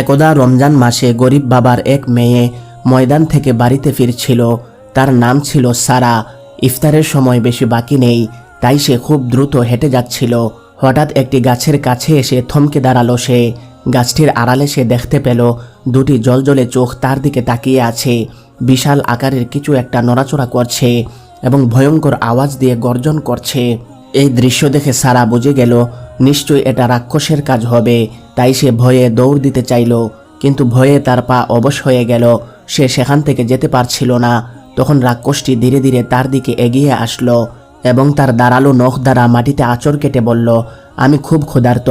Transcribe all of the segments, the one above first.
একদা রমজান মাসে গরিব বাবার এক মেয়ে ময়দান থেকে বাড়িতে ফিরছিল। তার নাম ছিল সারা। ইফতারের সময় বেশি বাকি নেই, তাই সে খুব দ্রুত হেঁটে যাচ্ছিল। হঠাৎ একটি গাছের কাছে এসে থমকে দাঁড়াল সে। গাছটির আড়ালে সে দেখতে পেল দুটি জলজলে চোখ তার দিকে তাকিয়ে আছে। বিশাল আকারের কিছু একটা নড়াচড়া করছে এবং ভয়ঙ্কর আওয়াজ দিয়ে গর্জন করছে। এই দৃশ্য দেখে সারা বুঝে গেল নিশ্চয়ই এটা রাক্ষসের কাজ হবে, তাই সে ভয়ে দৌড় দিতে চাইল, কিন্তু ভয়ে তার পা অবশ হয়ে গেল, সে সেখান থেকে যেতে পারছিল না, তখন রাক্ষসটি ধীরে ধীরে তার দিকে এগিয়ে আসলো এবং তার দাঁড়াল নখ দ্বারা মাটিতে আঁচড় কেটে বলল, আমি খুব ক্ষুধার্ত,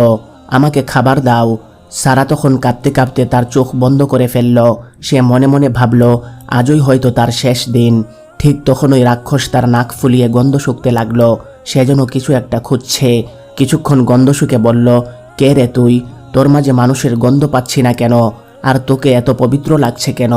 আমাকে খাবার দাও। সারা তখন কাঁপতে কাঁপতে তার চোখ বন্ধ করে ফেলল, সে মনে মনে ভাবল, আজই হয়তো তার শেষ দিন। ঠিক তখন ওই রাক্ষস তার নাক ফুলিয়ে গন্ধ শুকতে লাগল, সে যেন কিছু একটা খুঁজছে। কিছুক্ষণ গন্ধ শুকে বলল, কে রে তুই? তোর মাঝে মানুষের গন্ধ পাচ্ছি না কেন? আর তোকে এত পবিত্র লাগছে কেন?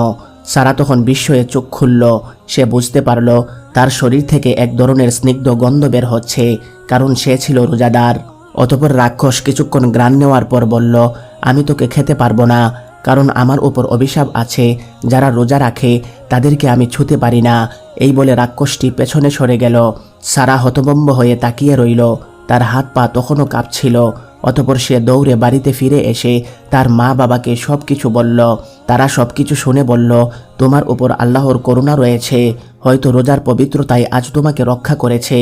সারা তখন বিস্ময়ে চোখ খুলল। সে বুঝতে পারল, তার শরীর থেকে এক ধরনের স্নিগ্ধ গন্ধ বের হচ্ছে, কারণ সে ছিল রোজাদার। অতপর রাক্ষস কিছুক্ষণ গ্রান নেওয়ার পর বলল, আমি তোকে খেতে পারব না, কারণ আমার উপর অভিশাপ আছে। যারা রোজা রাখে, তাদেরকে আমি ছুতে পারি না। এই বলে রাক্ষসটি পেছনে সরে গেল। সারা হতবম্ব হয়ে তাকিয়ে রইল। তার হাত পা তখনও কাঁপছিল, অতপর সে দৌড়ে বাড়িতে ফিরে এসে তার মা বাবাকে সব কিছু বলল। তারা সব কিছু শুনে বলল, তোমার উপর আল্লাহর করুণা রয়েছে, হয়তো রোজার পবিত্রতাই আজ তোমাকে রক্ষা করেছে।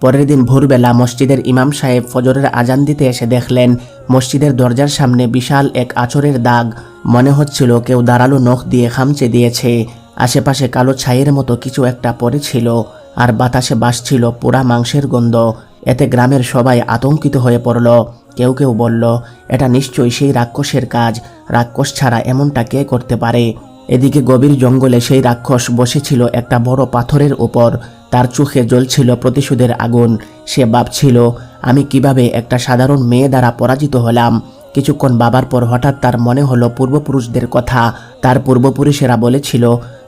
পরের দিন ভোরবেলা মসজিদের ইমাম সাহেব ফজরের আজান দিতে এসে দেখলেন, মসজিদের দরজার সামনে বিশাল এক আচরের দাগ। মনে হচ্ছিল কেউ দাঁড়াল নখ দিয়ে খামচে দিয়েছে। আশেপাশে কালো ছাইয়ের মতো কিছু একটা পড়েছিল আর বাতাসে বাসছিল পোড়া মাংসের গন্ধ। এতে গ্রামের সবাই আতঙ্কিত হয়ে পড়ল। কেউ কেউ বলল, এটা নিশ্চয়ই সেই রাক্ষসের কাজ। রাক্ষস ছাড়া এমনটা কে করতে পারে? এদিকে গভীর জঙ্গলে সেই রাক্ষস বসেছিল একটা বড় পাথরের উপর তার চোখে জ্বলছিল প্রতিশোধের আগুন। সে ভাবছিল, আমি কীভাবে একটা সাধারণ মেয়ে দ্বারা পরাজিত হলাম? কিছুক্ষণ বাবার পর হঠাৎ তার মনে হলো পূর্বপুরুষদের কথা। তার পূর্বপুরুষেরা বলেছিল,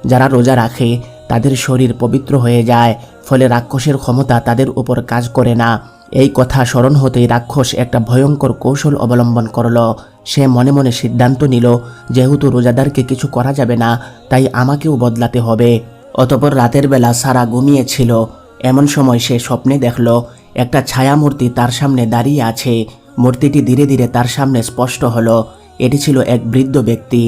যারা রোজা রাখে তাদের শরীর পবিত্র হয়ে যায়, ফলে রাক্ষসের ক্ষমতা তাদের উপর কাজ করে না। এই কথা স্মরণ হতেই রাক্ষস একটা ভয়ঙ্কর কৌশল অবলম্বন করল। সে মনে মনে সিদ্ধান্ত নিল, যেহেতু রোজাদারকে কিছু করা যাবে না, তাই আমাকেও বদলাতে হবে। অতপর রাতের বেলা সারা ঘুমিয়েছিল। এমন সময় সে স্বপ্নে দেখল, একটা ছায়ামূর্তি তার সামনে দাঁড়িয়ে আছে। মূর্তিটি ধীরে ধীরে তার সামনে স্পষ্ট হলো। এটি ছিল এক বৃদ্ধ ব্যক্তি,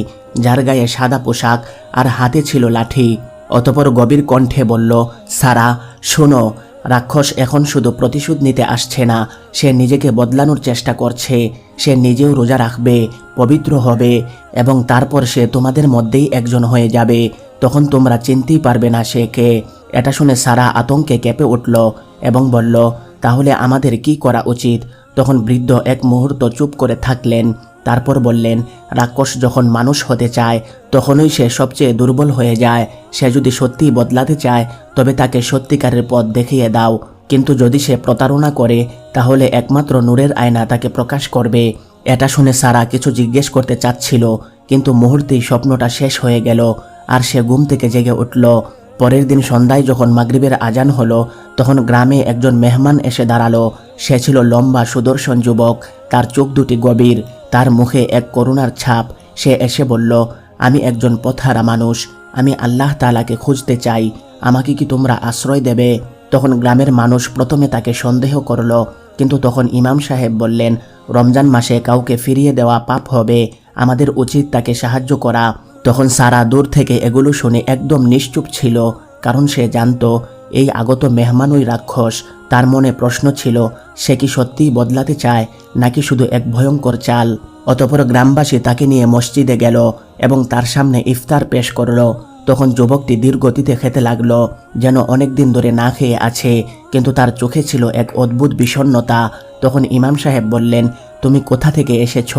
যার গায়ে সাদা পোশাক আর হাতে ছিল লাঠি। অতপর গভীর কণ্ঠে বলল, সারা, শোনো, রাক্ষস এখন শুধু প্রতিশোধ নিতে আসছে না, সে নিজেকে বদলানোর চেষ্টা করছে, সে নিজেও রোজা রাখবে, পবিত্র হবে, এবং তারপর সে তোমাদের মধ্যেই একজন হয়ে যাবে, তখন তোমরা চিনতেই পারবে না সে কে। এটা শুনে সারা আতঙ্কে কেঁপে উঠল এবং বলল, তাহলে আমাদের কি করা উচিত? তখন বৃদ্ধ এক মুহূর্ত চুপ করে থাকলেন। তারপর বললেন, রাক্ষস যখন মানুষ হতে চায়, তখনই সে সবচেয়ে দুর্বল হয়ে যায়। সে যদি সত্যিই বদলাতে চায়, তবে তাকে সত্যিকারের পথ দেখিয়ে দাও। কিন্তু যদি সে প্রতারণা করে, তাহলে একমাত্র নূরের আয়না তাকে প্রকাশ করবে। এটা শুনে সারা কিছু জিজ্ঞেস করতে চাচ্ছিল, কিন্তু মুহূর্তেই স্বপ্নটা শেষ হয়ে গেল, আর সে ঘুম থেকে জেগে উঠল। পরের দিন সন্ধ্যায় যখন মাগরিবের আজান হলো, তখন গ্রামে একজন মেহমান এসে দাঁড়াল। সে ছিল লম্বা সুদর্শন যুবক, তার চোখ দুটি গভীর। তার মুখে এক করুণার ছাপ। সে এসে বলল, আমি একজন পথহারা মানুষ। আমি আল্লাহ তালাকে খুঁজতে চাই। আমাকে কি তোমরা আশ্রয় দেবে? তখন গ্রামের মানুষ প্রথমে তাকে সন্দেহ করল। কিন্তু তখন ইমাম সাহেব বললেন, রমজান মাসে কাউকে ফিরিয়ে দেওয়া পাপ হবে। আমাদের উচিত তাকে সাহায্য করা। তখন সারা দূর থেকে এগুলো শুনে একদম নিশ্চুপ ছিল। কারণ সে জানতো, এই আগত মেহমানই রাক্ষস। তার মনে প্রশ্ন ছিল, সে কি সত্যিই বদলাতে চায়, নাকি শুধু এক ভয়ঙ্কর চাল? অতপর গ্রামবাসী তাকে নিয়ে মসজিদে গেল এবং তার সামনে ইফতার পেশ করল। তখন যুবকটি দীর্ঘ গতিতে খেতে লাগল, যেন অনেক দিন ধরে না খেয়ে আছে, কিন্তু তার চোখে ছিল এক অদ্ভুত বিষণ্নতা তখন ইমাম সাহেব বললেন তুমি কোথা থেকে এসেছ?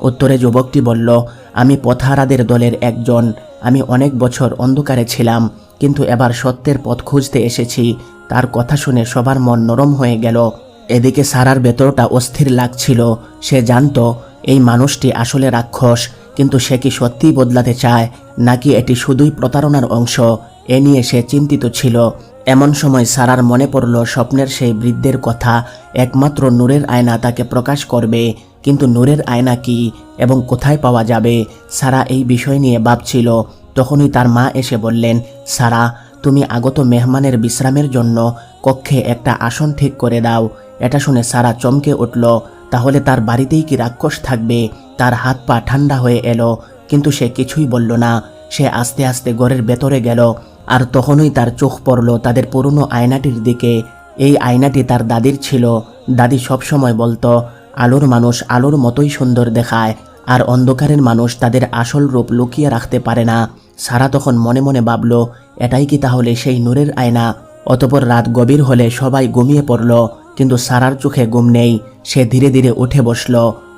উত্তরে যুবকটি বলল, আমি পথারাদের দলের একজন। আমি অনেক বছর অন্ধকারে ছিলাম, কিন্তু এবার সত্যের পথ খুঁজতে এসেছি। তার কথা শুনে সবার মন নরম হয়ে গেল। এদিকে সারার ভেতরটা অস্থির লাগছিল। সে জানতো, এই মানুষটি আসলে রাক্ষস, কিন্তু সে কি সত্যিই বদলাতে চায়, নাকি এটি শুধুই প্রতারণার অংশ? এ নিয়ে সে চিন্তিত ছিল। এমন সময় সারার মনে পড়ল স্বপ্নের সেই বৃদ্ধের কথা, একমাত্র নূরের আয়না তাকে প্রকাশ করবে। কিন্তু নূরের আয়না কি এবং কোথায় পাওয়া যাবে? সারা এই বিষয় নিয়ে ভাবছিল। তখনই তার মা এসে বললেন, সারা, তুমি আগত মেহমানের বিশ্রামের জন্য কক্ষে একটা আসন ঠিক করে দাও। এটা শুনে সারা চমকে উঠল। তাহলে তার বাড়িতেই কি রাক্ষস থাকবে? তার হাত পা ঠান্ডা হয়ে এলো, কিন্তু সে কিছুই বলল না। সে আস্তে আস্তে ঘরের ভেতরে গেল। আর তখনই তার চোখ পড়ল তাদের পুরনো আয়নাটির দিকে। এই আয়নাটি তার দাদির ছিল। দাদি সবসময় বলতো, আলোর মানুষ আলোর মতোই সুন্দর দেখায়, আর অন্ধকারের মানুষ তাদের আসল রূপ লুকিয়ে রাখতে পারে না। সারা তখন মনে মনে ভাবল, এটাই কি তাহলে সেই নূরের আয়না? অতপর রাত গভীর হলে সবাই ঘুমিয়ে পড়ল, কিন্তু সারার চোখে ঘুম নেই। সে ধীরে ধীরে উঠে বসল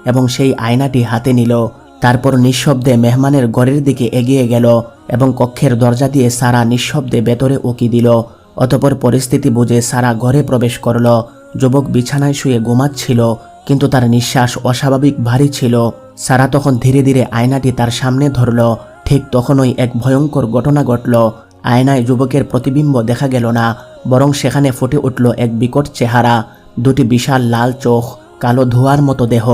এবং সেই আয়নাটি হাতে নিল। তারপর নিঃশব্দে মেহমানের ঘরের দিকে এগিয়ে গেল। এবং কক্ষের দরজা দিয়ে সারা নিঃশব্দে ভেতরে উকি দিল। অতপর পরিস্থিতি বুঝে সারা ঘরে প্রবেশ করল। যুবক বিছানায় শুয়ে ঘুমাচ্ছিল, কিন্তু তার নিঃশ্বাস অস্বাভাবিক ভারী ছিল। সারা তখন ধীরে ধীরে আয়নাটি তার সামনে ধরল। ঠিক তখনই এক ভয়ঙ্কর ঘটনা ঘটল। আয়নায় যুবকের প্রতিবিম্ব দেখা গেল না, বরং সেখানে ফুটে উঠল এক বিকট চেহারা। দুটি বিশাল লাল চোখ, কালো ধোয়ার মতো দেহ,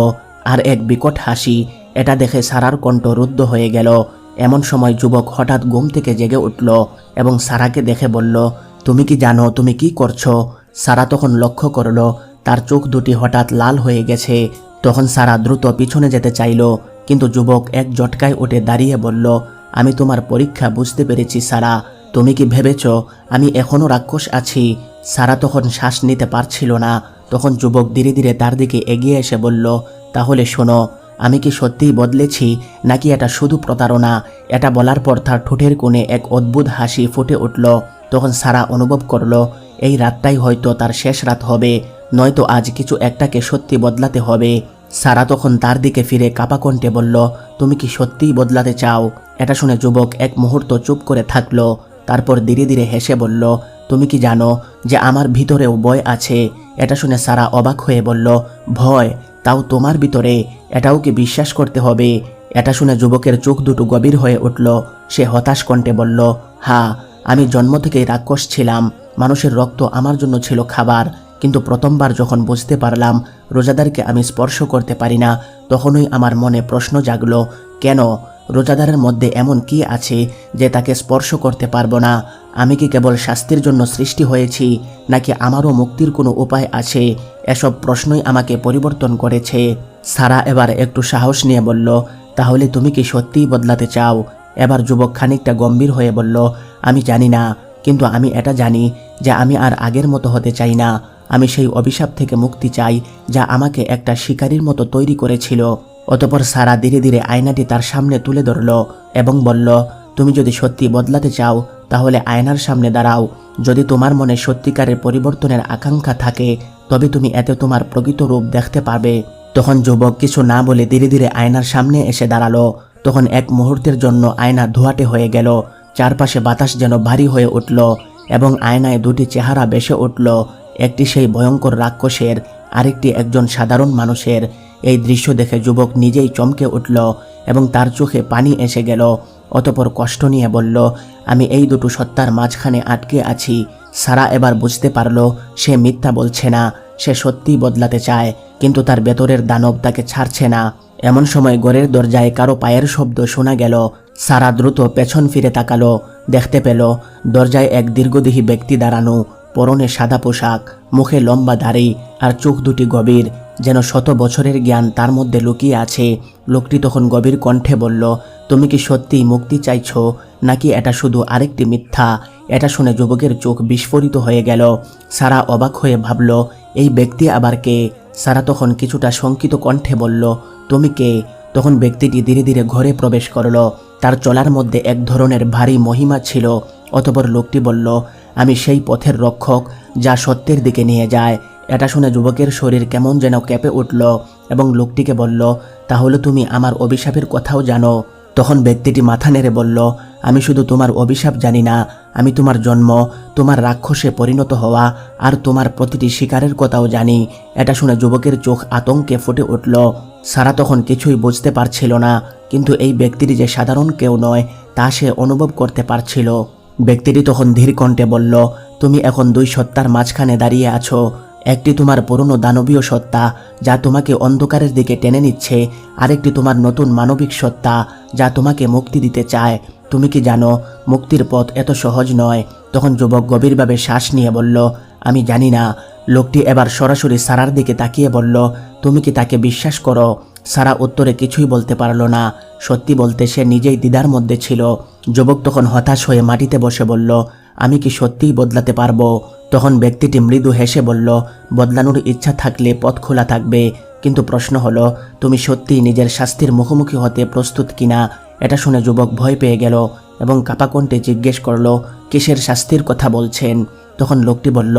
আর এক বিকট হাসি। এটা দেখে সারার কণ্ঠ রুদ্ধ হয়ে গেল। এমন সময় যুবক হঠাৎ ঘুম থেকে জেগে উঠল এবং সারাকে দেখে বলল, তুমি কি জানো, তুমি কি করছ? সারা তখন লক্ষ্য করল, তার চোখ দুটি হঠাৎ লাল হয়ে গেছে। তখন সারা দ্রুত পিছনে যেতে চাইল, কিন্তু যুবক এক জটকায় উঠে দাঁড়িয়ে বলল, আমি তোমার পরীক্ষা বুঝতে পেরেছি, সারা। তুমি কি ভেবেছ, আমি এখনও রাক্ষস আছি? সারা তখন শ্বাস নিতে পারছিল না। তখন যুবক ধীরে ধীরে তার দিকে এগিয়ে এসে বলল, তাহলে শোনো আমি কি সত্যিই বদলেছি, নাকি এটা শুধু প্রতারণা? এটা বলার পর তার ঠোঁটের কোণে এক অদ্ভুত হাসি ফুটে উঠল। তখন সারা অনুভব করল, এই রাতটাই হয়তো তার শেষ রাত হবে, নয়তো আজ কিছু একটাকে সত্যি বদলাতে হবে। সারা তখন তার দিকে ফিরে কাপা কণ্ঠে বলল, তুমি কি সত্যিই বদলাতে চাও? এটা শুনে যুবক এক মুহূর্ত চুপ করে থাকল, তারপর ধীরে ধীরে হেসে বলল, তুমি কি জানো যে আমার ভিতরেও ভয় আছে? এটা শুনে সারা অবাক হয়ে বলল, ভয়? তাও তোমার ভিতরে এটাও কি বিশ্বাস করতে হবে। এটা শুনে যুবকের চোখ দুটো গভীর হয়ে উঠল। সে হতাশ কণ্ঠে বলল হ্যাঁ আমি জন্ম থেকেই রাক্ষস ছিলাম। মানুষের রক্ত আমার জন্য ছিল খাবার। কিন্তু প্রথমবার যখন বুঝতে পারলাম রোজাদারকে আমি স্পর্শ করতে পারি না, তখনই আমার মনে প্রশ্ন জাগলো, কেন? রোজাদারের মধ্যে এমন কি আছে যে তাকে স্পর্শ করতে পারব না? আমি কি কেবল শাস্তির জন্য সৃষ্টি হয়েছি, নাকি আমারও মুক্তির কোনো উপায় আছে? এসব প্রশ্নই আমাকে পরিবর্তন করেছে। সারা এবার একটু সাহস নিয়ে বলল, তাহলে তুমি কি সত্যিই বদলাতে চাও? এবার যুবক খানিকটা গম্ভীর হয়ে বলল, আমি জানি না, কিন্তু আমি এটা জানি যে আমি আর আগের মতো হতে চাই না। আমি সেই অভিশাপ থেকে মুক্তি চাই, যা আমাকে একটা শিকারীর মতো তৈরি করেছিল। অতপর সারা ধীরে ধীরে আয়নাটি তার সামনে তুলে ধরল এবং বলল, তুমি যদি সত্যি বদলাতে চাও, তাহলে আয়নার সামনে দাঁড়াও। যদি তোমার মনে সত্যিকারের পরিবর্তনের আকাঙ্ক্ষা থাকে, তবে তুমি এতে তোমার প্রকৃত রূপ দেখতে পারবে। তখন যুবক কিছু না বলে ধীরে ধীরে আয়নার সামনে এসে দাঁড়াল। তখন এক মুহূর্তের জন্য আয়না ধোয়াটে হয়ে গেল। চারপাশে বাতাস যেন ভারী হয়ে উঠল এবং আয়নায় দুটি চেহারা বেসে উঠল। একটি সেই ভয়ঙ্কর রাক্ষসের, আরেকটি একজন সাধারণ মানুষের। এই দৃশ্য দেখে যুবক নিজেই চমকে উঠল এবং তার চোখে পানি এসে গেল। অতপর কষ্ট নিয়ে বলল, আমি এই দুটো সত্তার মাঝখানে আটকে আছি। সারা এবার বুঝতে পারল, সে মিথ্যা বলছে না, সে সত্যিই বদলাতে চায়, কিন্তু তার ভেতরের দানব তাকে ছাড়ছে না। এমন সময় ঘরের দরজায় কারও পায়ের শব্দ শোনা গেল। সারা দ্রুত পেছন ফিরে তাকালো, দেখতে পেল, দরজায় এক দীর্ঘদেহী ব্যক্তি দাঁড়ানো, পরনে সাদা পোশাক, মুখে লম্বা দাড়ি আর চোখ দুটি গভীর। যেন শত বছরের জ্ঞান তার মধ্যে লুকিয়ে আছে। লোকটি তখন গভীর কণ্ঠে বলল, তুমি কি সত্যিই মুক্তি চাইছো? নাকি এটা শুধু আরেকটি মিথ্যা? এটা শুনে যুবকের চোখ বিস্ফোরিত হয়ে গেল। সারা অবাক হয়ে ভাবল, এই ব্যক্তি আবার কে? সারা তখন কিছুটা শঙ্কিত কণ্ঠে বলল, তুমি কে? তখন ব্যক্তিটি ধীরে ধীরে ঘরে প্রবেশ করল। তার চলার মধ্যে এক ধরনের ভারী মহিমা ছিল। অতপর লোকটি বলল, আমি সেই পথের রক্ষক যা সত্যের দিকে নিয়ে যায়। এটা শুনে যুবকের শরীর কেমন যেন কেঁপে উঠল এবং লোকটিকে বলল, তাহলে তুমি আমার অভিশাপের কথাও জানো। তখন ব্যক্তিটি মাথা নেড়ে বলল, আমি শুধু তোমার অভিশাপ জানি না, আমি তোমার জন্ম, তোমার রাক্ষসে পরিণত হওয়া আর তোমার প্রতিটি শিকারের কথাও জানি। এটা শুনে যুবকের চোখ আতঙ্কে ফুটে উঠল। সারা তখন কিছুই বুঝতে পারছিল না, কিন্তু এই ব্যক্তিটি যে সাধারণ কেউ নয়, তা সে অনুভব করতে পারছিল। ব্যক্তিটি তখন ধীর কণ্ঠে বলল, তুমি এখন দুই সত্তার মাঝখানে দাঁড়িয়ে আছো একটি তোমার পুরনো দানবীয় সত্তা যা তোমাকে অন্ধকারের দিকে টেনে নিচ্ছে, আরেকটি তোমার নতুন মানবিক সত্তা যা তোমাকে মুক্তি দিতে চায়। তুমি কি জানো, মুক্তির পথ এত সহজ নয়। তখন যুবক গভীরভাবে শ্বাস নিয়ে বলল, আমি জানি না। লোকটি এবার সরাসরি সারার দিকে তাকিয়ে বলল, তুমি কি তাকে বিশ্বাস করো? সারা উত্তরে কিছুই বলতে পারল না। সত্যি বলতে সে নিজেই দ্বিধার মধ্যে ছিল। যুবক তখন হতাশ হয়ে মাটিতে বসে বলল, আমি কি সত্যিই বদলাতে পারব? তখন ব্যক্তিটি মৃদু হেসে বলল, বদলানোর ইচ্ছা থাকলে পথ খোলা থাকবে। কিন্তু প্রশ্ন হলো, তুমি সত্যিই নিজের শাস্তির মুখোমুখি হতে প্রস্তুত কিনা এটা শুনে যুবক ভয় পেয়ে গেল এবং কাপাকণ্ঠে জিজ্ঞেস করল, কিসের শাস্তির কথা বলছেন? তখন লোকটি বলল,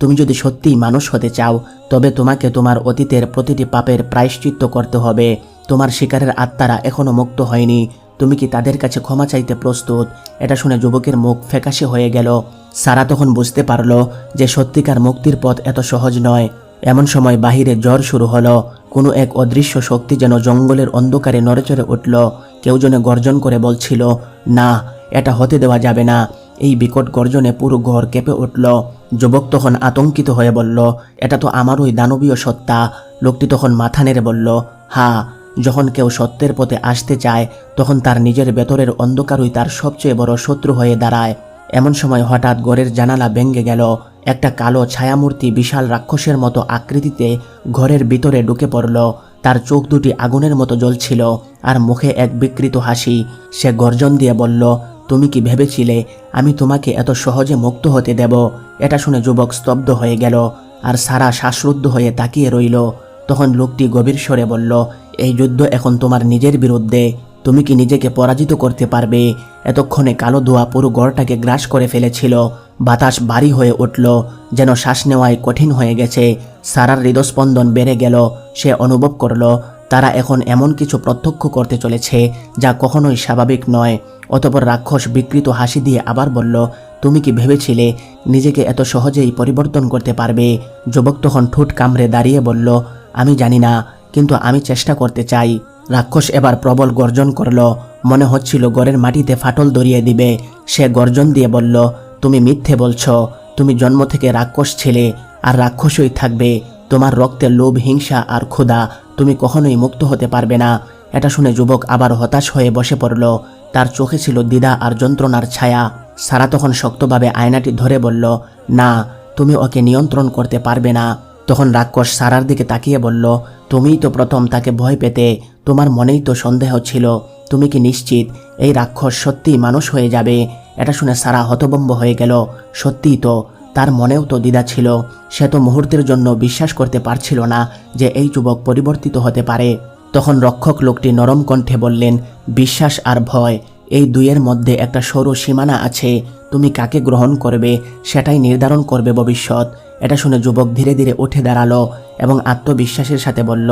তুমি যদি সত্যিই মানুষ হতে চাও, তবে তোমাকে তোমার অতীতের প্রতিটি পাপের প্রায়শ্চিত্ত করতে হবে। তোমার শিকারের আত্মারা এখনও মুক্ত হয়নি। তুমি কি তাদের কাছে ক্ষমা চাইতে প্রস্তুত? এটা শুনে যুবকের মুখ ফ্যাকাশে হয়ে গেল। সারা তখন বুঝতে পারল যে সত্যিকার মুক্তির পথ এত সহজ নয়। এমন সময় বাহিরে জ্বর শুরু হলো। কোনো এক অদৃশ্য শক্তি যেন জঙ্গলের অন্ধকারে নড়েচড়ে উঠল। কেউ যেন গর্জন করে বলছিল, না, এটা হতে দেওয়া যাবে না। এই বিকট গর্জনে পুরো ঘর কেঁপে উঠল। যুবক তখন আতঙ্কিত হয়ে বলল, এটা তো আমার ওই দানবীয় সত্তা। লোকটি তখন মাথা নেড়ে বলল, হা, যখন কেউ সত্যের পথে আসতে চায়, তখন তার নিজের ভেতরের অন্ধকারই তার সবচেয়ে বড় শত্রু হয়ে দাঁড়ায়। এমন সময় হঠাৎ ঘরের জানালা ভেঙে গেল। একটা কালো ছায়ামূর্তি বিশাল রাক্ষসের মতো আকৃতিতে ঘরের ভিতরে ঢুকে পড়ল। তার চোখ দুটি আগুনের মতো জ্বলছিল, আর মুখে এক বিকৃত হাসি। সে গর্জন দিয়ে বলল তুমি কি ভেবেছিলে আমি তোমাকে এত সহজে মুক্ত হতে দেব? এটা শুনে যুবক স্তব্ধ হয়ে গেল আর সারা শ্বাসরুদ্ধ হয়ে তাকিয়ে রইল। তখন লোকটি গভীর স্বরে বলল, এই যুদ্ধ এখন তোমার নিজের বিরুদ্ধে। তুমি কি নিজেকে পরাজিত করতে পারবে? এতক্ষণে কালো ধোয়া পুরো গড়টাকে গ্রাস করে ফেলেছিল। বাতাস ভারী হয়ে উঠল, যেন শ্বাস নেওয়ায় কঠিন হয়ে গেছে। সারার হৃদস্পন্দন বেড়ে গেল। সে অনুভব করল তারা এখন এমন কিছু প্রত্যক্ষ করতে চলেছে যা কখনোই স্বাভাবিক নয়। অতপর রাক্ষস বিকৃত হাসি দিয়ে আবার বলল, তুমি কি ভেবেছিলে নিজেকে এত সহজেই পরিবর্তন করতে পারবে? যুবক তখন ঠোঁট কামড়ে দাঁড়িয়ে বলল, আমি জানি না, কিন্তু আমি চেষ্টা করতে চাই। রাক্ষস এবার প্রবল গর্জন করল, মনে হচ্ছিল গড়ের মাটিতে ফাটল দরিয়ে দিবে। সে গর্জন দিয়ে বলল, তুমি মিথ্যে বলছো, তুমি জন্ম থেকে রাক্ষস ছিলে, আর রাক্ষসই থাকবে। তোমার রক্তের লোভ, হিংসা আর ক্ষুধা তুমি কখনোই মুক্ত হতে পারবে না। এটা শুনে যুবক আবার হতাশ হয়ে বসে পড়ল। তার চোখে ছিল দ্বিধা আর যন্ত্রণার ছায়া। সারা তখন শক্তভাবে আয়নাটি ধরে বলল, না, তুমি ওকে নিয়ন্ত্রণ করতে পারবে না। তখন রাক্ষস সারার দিকে তাকিয়ে বলল, তুমিই তো প্রথম তাকে ভয় পেতে। তোমার মনেই তো সন্দেহ ছিল। তুমি কি নিশ্চিত এই রাক্ষস সত্যিই মানুষ হয়ে যাবে? এটা শুনে সারা হতবম্ব হয়ে গেল। সত্যিই তো। তার মনেও তো দ্বিধা ছিল। সে তো মুহূর্তের জন্য বিশ্বাস করতে পারছিল না যে এই যুবক পরিবর্তিত হতে পারে। তখন রক্ষক লোকটি নরম কণ্ঠে বললেন, বিশ্বাস আর ভয়, এই দুইয়ের মধ্যে একটা সরু সীমানা আছে। তুমি কাকে গ্রহণ করবে সেটাই নির্ধারণ করবে ভবিষ্যৎ। এটা শুনে যুবক ধীরে ধীরে উঠে দাঁড়াল এবং আত্মবিশ্বাসের সাথে বলল,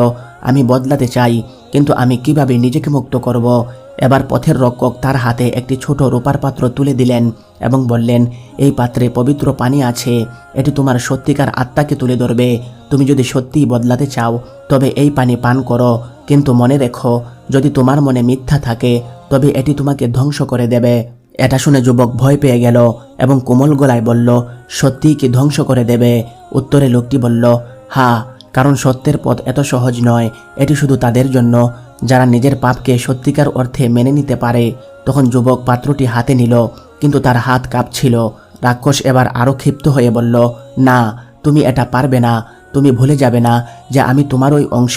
আমি বদলাতে চাই। কিন্তু আমি কীভাবে নিজেকে মুক্ত করব? এবার পথের রক্ষক তার হাতে একটি ছোট রূপার পাত্র তুলে দিলেন এবং বললেন, এই পাত্রে পবিত্র পানি আছে। এটি তোমার সত্যিকার আত্মাকে তুলে ধরবে। তুমি যদি সত্যিই বদলাতে চাও, তবে এই পানি পান করো। কিন্তু মনে রেখো, যদি তোমার মনে মিথ্যা থাকে, তবে এটি তোমাকে ধ্বংস করে দেবে। এটা শুনে যুবক ভয় পেয়ে গেল এবং কোমল গলায় বলল, সত্যিই কি ধ্বংস করে দেবে? উত্তরে লোকটি বলল, হা কারণ সত্যের পথ এত সহজ নয়, এটি শুধু তাদের জন্য। যারা নিজের পাপকে সত্যিকার অর্থে মেনে নিতে পারে, তখন যুবক পাত্রটি হাতে নিল, কিন্তু তার হাত কাঁপছিল। রাক্ষস এবার আরও ক্ষিপ্ত হয়ে বলল, না, তুমি এটা পারবে না, তুমি ভুলে যাবে না যে আমি তোমারই অংশ।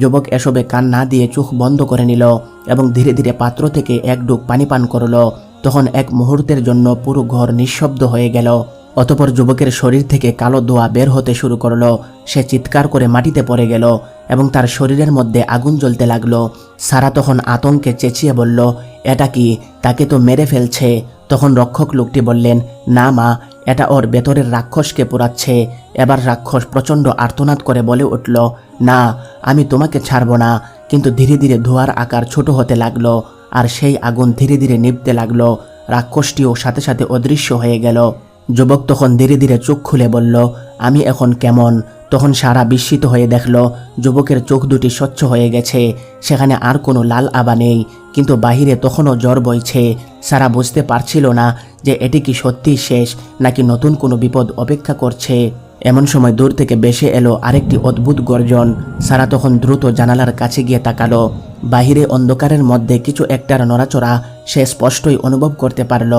যুবক এসবে কান না দিয়ে চোখ বন্ধ করে নিল এবং ধীরে ধীরে পাত্র থেকে এক ডুব পানি পান করল। তখন এক মুহূর্তের জন্য পুরো ঘর নিঃশব্দ হয়ে গেল। অতপর যুবকের শরীর থেকে কালো দোয়া বের হতে শুরু করল। সে চিৎকার করে মাটিতে পড়ে গেল এবং তার শরীরের মধ্যে আগুন জ্বলতে লাগল। সারা তখন আতঙ্কে চেঁচিয়ে বলল, এটা কি? তাকে তো মেরে ফেলছে। তখন রক্ষক লোকটি বললেন, না মা, এটা ওর ভেতরের রাক্ষসকে পোড়াচ্ছে। এবার রাক্ষস প্রচণ্ড আর্তনাদ করে বলে উঠল, না, আমি তোমাকে ছাড়ব না। কিন্তু ধীরে ধীরে ধোয়ার আকার ছোট হতে লাগল আর সেই আগুন ধীরে ধীরে নিভতে লাগল। রাক্ষসটিও সাথে সাথে অদৃশ্য হয়ে গেল। যুবক তখন ধীরে ধীরে চোখ খুলে বলল, আমি এখন কেমন? তখন সারা বিস্মিত হয়ে দেখল, যুবকের চোখ দুটি স্বচ্ছ হয়ে গেছে, সেখানে আর কোনো লাল আবা নেই, কিন্তু বাহিরে তখনও জ্বর বইছে। সারা বুঝতে পারছিল না যে এটি কি সত্যিই শেষ, নাকি নতুন কোনো বিপদ অপেক্ষা করছে। এমন সময় দূর থেকে বেশে এলো আরেকটি অদ্ভুত গর্জন। সারা তখন দ্রুত জানালার কাছে গিয়ে তাকালো। বাহিরে অন্ধকারের মধ্যে কিছু একটার নড়াচড়া সে স্পষ্টই অনুভব করতে পারল।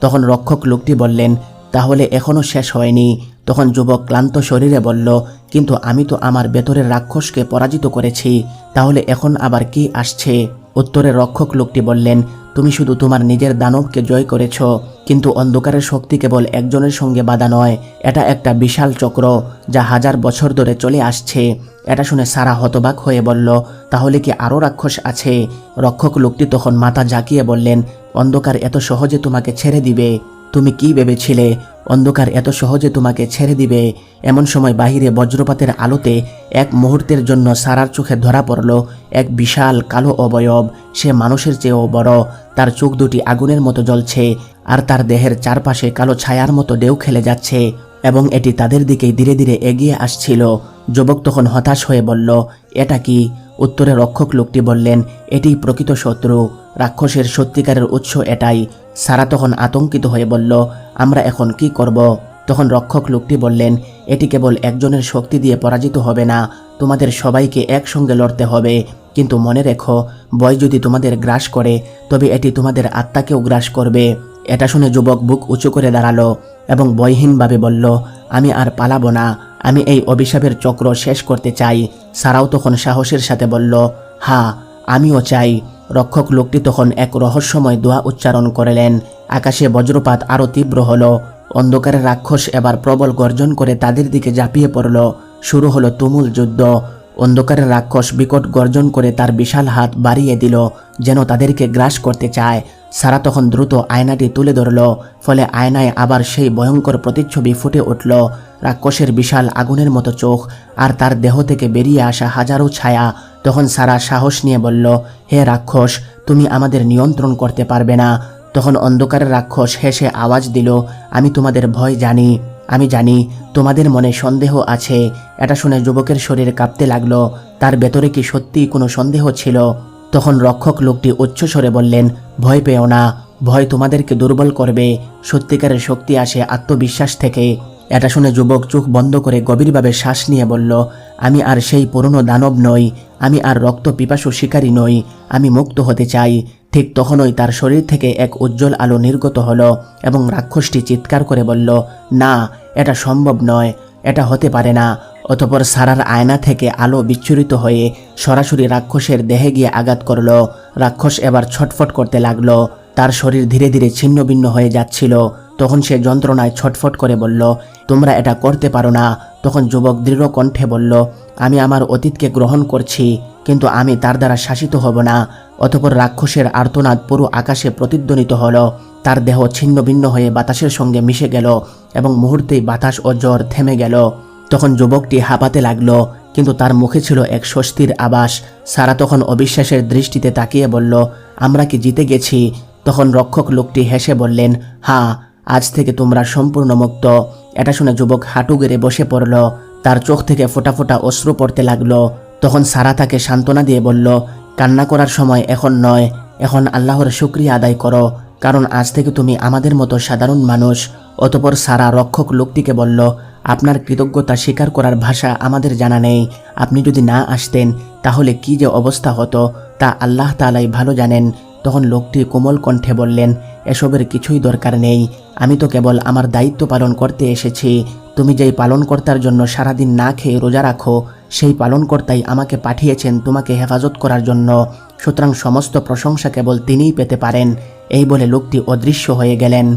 তখন রক্ষক লোকটি বললেন তাহলে এখনও শেষ হয়নি। তখন যুবক ক্লান্ত শরীরে বলল, কিন্তু আমি তো আমার ভেতরের রাক্ষসকে পরাজিত করেছি, তাহলে এখন আবার কি আসছে? উত্তরে রক্ষক লোকটি বললেন, তুমি শুধু তোমার নিজের দানবকে জয় করেছ, কিন্তু অন্ধকারের শক্তি কেবল একজনের সঙ্গে বাধা নয়, এটা একটা বিশাল চক্র যা হাজার বছর ধরে চলে আসছে। এটা শুনে সারা হতবাক হয়ে বলল, তাহলে কি আরও রাক্ষস আছে? রক্ষক লোকটি তখন মাথা জাকিয়ে বললেন, অন্ধকার এত সহজে তোমাকে ছেড়ে দিবে। তুমি কি ভেবেছিলে? অন্ধকার এত সহজে তোমাকে ছেড়ে দিবে। এমন সময় বাহিরে বজ্রপাতের আলোতে এক মুহূর্তের জন্য সারার চোখে ধরা পড়ল এক বিশাল কালো অবয়ব। সে মানুষের চেয়েও বড়। তার চোখ দুটি আগুনের মতো জ্বলছে আর তার দেহের চারপাশে কালো ছায়ার মতো ডেউ খেলে যাচ্ছে এবং এটি তাদের দিকেই ধীরে ধীরে এগিয়ে আসছিল। যুবক তখন হতাশ হয়ে বলল, এটা কি? উত্তরে রক্ষক লোকটি বললেন এটি প্রকৃত শত্রু। রাক্ষসের সত্যিকারের উৎস এটাই। সারা তখন আতঙ্কিত হয়ে বলল, আমরা এখন কি করব? তখন রক্ষক লোকটি বললেন, এটি কেবল একজনের শক্তি দিয়ে পরাজিত হবে না, তোমাদের সবাইকে একসঙ্গে লড়তে হবে। কিন্তু মনে রেখো, ভয় যদি তোমাদের গ্রাস করে, তবে এটি তোমাদের আত্মাকেও গ্রাস করবে। এটা শুনে যুবক বুক উঁচু করে দাঁড়াল এবং ভয়হীনভাবে বলল, আমি আর পালাবো না, আমি এই অভিশাপের চক্র শেষ করতে চাই। সারাও তখন সাহসের সাথে বলল হা আমিও চাই। রক্ষক লোকটি তখন এক রহস্যময় দোয়া উচ্চারণ করলেন। আকাশে বজ্রপাত আরও তীব্র হল। অন্ধকারের রাক্ষস এবার প্রবল গর্জন করে তাদের দিকে ঝাঁপিয়ে পড়ল। শুরু হলো তুমুল যুদ্ধ। অন্ধকারের রাক্ষস বিকট গর্জন করে তার বিশাল হাত বাড়িয়ে দিল, যেন তাদেরকে গ্রাস করতে চায়। সারা তখন দ্রুত আয়নাটি তুলে ধরল, ফলে আয়নায় আবার সেই ভয়ঙ্কর প্রতিচ্ছবি ফুটে উঠল। রাক্ষসের বিশাল আগুনের মতো চোখ আর তার দেহ থেকে বেরিয়ে আসা হাজারো ছায়া তখন সারা সাহস নিয়ে বলল, হে রাক্ষস, তুমি আমাদের নিয়ন্ত্রণ করতে পারবে না। তখন অন্ধকারের রাক্ষস হেসে আওয়াজ দিল, আমি তোমাদের ভয় জানি, আমি জানি, তোমাদের মনে সন্দেহ আছে। এটা শুনে যুবকের শরীর কাঁপতে লাগল, তার ভেতরে কি সত্যিই কোনো সন্দেহ ছিল? তখন রক্ষক লোকটি উচ্চস্বরে বললেন, ভয় পেও না, ভয় তোমাদেরকে দুর্বল করবে। সত্যিকারের শক্তি আসে আত্মবিশ্বাস থেকে। এটা শুনে যুবক চোখ বন্ধ করে গভীরভাবে শ্বাস নিয়ে বলল, আমি আর সেই পুরনো দানব নই, আমি আর রক্ত পিপাসু শিকারী নই, আমি মুক্ত হতে চাই। ঠিক তখনই তার শরীর থেকে এক উজ্জ্বল আলো নির্গত হলো এবং রাক্ষসটি চিৎকার করে বলল, না, এটা সম্ভব নয়, এটা হতে পারে না। অতপর সারার আয়না থেকে আলো বিচ্ছুরিত হয়ে সরাসরি রাক্ষসের দেহে গিয়ে আঘাত করল। রাক্ষস এবার ছটফট করতে লাগল। তার শরীর ধীরে ধীরে ছিন্নভিন্ন হয়ে যাচ্ছিল। তখন সে যন্ত্রণায় ছটফট করে বলল, তোমরা এটা করতে পারো না। তখন যুবক দৃঢ় কণ্ঠে বলল, আমি আমার অতীতকে গ্রহণ করছি, কিন্তু আমি তার দ্বারা শাসিত হব না। অতপর রাক্ষসের আর্তনাদ পুরো আকাশে প্রতিধ্বনিত হলো। তার দেহ ছিন্ন ভিন্ন হয়ে বাতাসের সঙ্গে মিশে গেল এবং মুহূর্তেই বাতাস ও জ্বর থেমে গেল। তখন যুবকটি হাঁপাতে লাগল, কিন্তু তার মুখে ছিল এক স্বস্তির আবাস সারা তখন অবিশ্বাসের দৃষ্টিতে তাকিয়ে বলল, আমরা কি জিতে গেছি? তখন রক্ষক লোকটি হেসে বললেন হ্যাঁ আজ থেকে তোমরা সম্পূর্ণ মুক্ত। এটা শুনে যুবক হাঁটু গেড়ে বসে পড়ল। তার চোখ থেকে ফোটা ফোটা অশ্রু পড়তে লাগল। তখন সারা তাকে সান্ত্বনা দিয়ে বলল, কান্না করার সময় এখন নয়। এখন আল্লাহর শুক্রিয়া আদায় করো। কারণ আজ থেকে তুমি আমাদের মতো সাধারণ মানুষ। অতপর সারা রক্ষক লোকটিকে বলল, আপনার কৃতজ্ঞতা স্বীকার করার ভাষা আমাদের জানা নেই। আপনি যদি না আসতেন, তাহলে কি যে অবস্থা হতো, তা আল্লাহ তালাই ভালো জানেন। তখন লোকটি কোমল কণ্ঠে বললেন, এসবের কিছুই দরকার নেই। আমি তো কেবল আমার দায়িত্ব পালন করতে এসেছি। তুমি যেই পালনকর্তার জন্য সারাদিন না খেয়ে রোজা রাখো, সেই পালনকর্তাই আমাকে পাঠিয়েছেন তোমাকে হেফাজত করার জন্য। সুতরাং সমস্ত প্রশংসা কেবল তিনিই পেতে পারেন। এই বলে লোকটি অদৃশ্য হয়ে গেলেন।